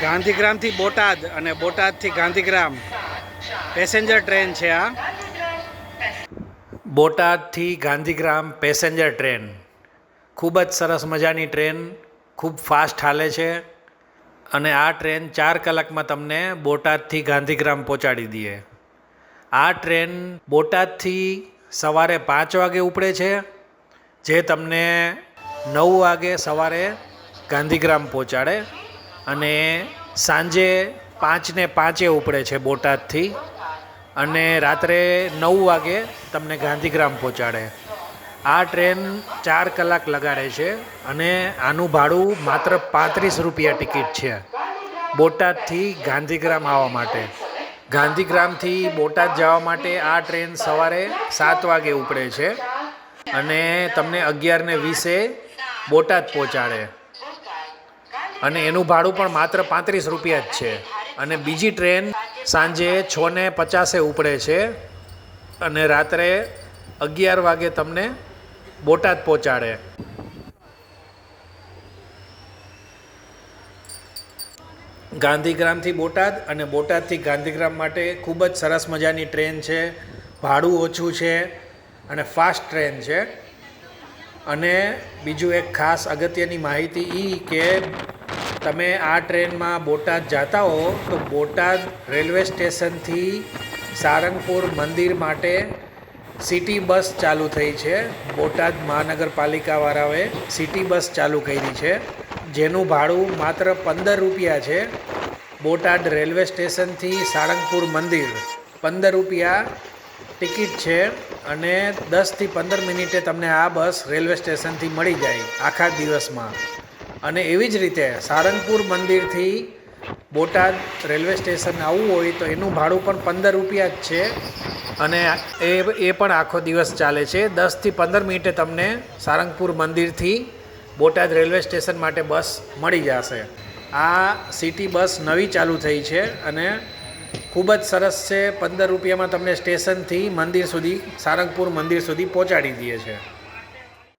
ગાંધીગ્રામથી બોટાદ અને બોટાદથી Gandhigram. Passenger train છે આ. બોટાદથી ગાંધીગ્રામ પેસેન્જર ટ્રેન ખૂબ જ સરસ મજાની ટ્રેન ખૂબ ફાસ્ટ હાલે છે અને આ ટ્રેન ચાર કલાકમાં તમને બોટાદથી ગાંધીગ્રામ પહોંચાડી દે આ ટ્રેન બોટાદથી સવારે પાંચ વાગે ઉપડે છે, જે તમને નવ વાગે સવારે ગાંધીગ્રામ પહોંચાડે. અને સાંજે પાંચને પાંચે ઉપડે છે બોટાદથી. અને રાત્રે નવ વાગે તમને ગાંધીગ્રામ પહોંચાડે. આ ટ્રેન ચાર કલાક લગાડે છે અને આનું ભાડું માત્ર પાંત્રીસ રૂપિયા ટિકિટ છે. બોટાદથી ગાંધીગ્રામ આવવા માટે. ગાંધીગ્રામથી બોટાદ જવા માટે આ ટ્રેન સવારે સાત વાગે ઉપડે છે. અને તમને અગિયારને વીસે બોટાદ પહોંચાડે. અને એનું ભાડું પણ માત્ર પાંત્રીસ રૂપિયા જ છે. અને બીજી ટ્રેન સાંજે છ ને પચાસે ઉપડે છે અને રાત્રે અગિયાર વાગે તમને બોટાદ પહોંચાડે. ગાંધીગ્રામથી બોટાદ અને બોટાદથી ગાંધીગ્રામ માટે ખૂબ જ સરસ મજાની ટ્રેન છે. ભાડું ઓછું છે અને ફાસ્ટ ટ્રેન છે. અને બીજું એક ખાસ અગત્યની માહિતી એ કે તમે આ ટ્રેનમાં બોટાદ જતા હો, તો બોટાદ રેલવે સ્ટેશનથી સારંગપુર મંદિર માટે સિટી બસ ચાલુ થઈ છે. બોટાદ મહાનગરપાલિકાવાળાઓએ સિટી બસ ચાલુ કરી છે, જેનું ભાડું માત્ર પંદર રૂપિયા છે. બોટાદ રેલવે સ્ટેશનથી સારંગપુર મંદિર પંદર રૂપિયા ટિકિટ છે અને દસથી પંદર મિનિટે તમને આ બસ રેલવે સ્ટેશનથી મળી જાય આખા દિવસમાં. અને એવી જ રીતે સારંગપુર મંદિરથી બોટાદ રેલવે સ્ટેશન આવવું હોય તો એનું ભાડું પણ પંદર રૂપિયા જ છે. અને એ એ પણ આખો દિવસ ચાલે છે. દસથી પંદર મિનિટે તમને સારંગપુર મંદિરથી બોટાદ રેલવે સ્ટેશન માટે બસ મળી જશે. આ સિટી બસ નવી ચાલુ થઈ છે અને ખૂબ જ સરસ છે. પંદર રૂપિયામાં તમને સ્ટેશનથી મંદિર સુધી, સારંગપુર મંદિર સુધી પહોંચાડી દે છે.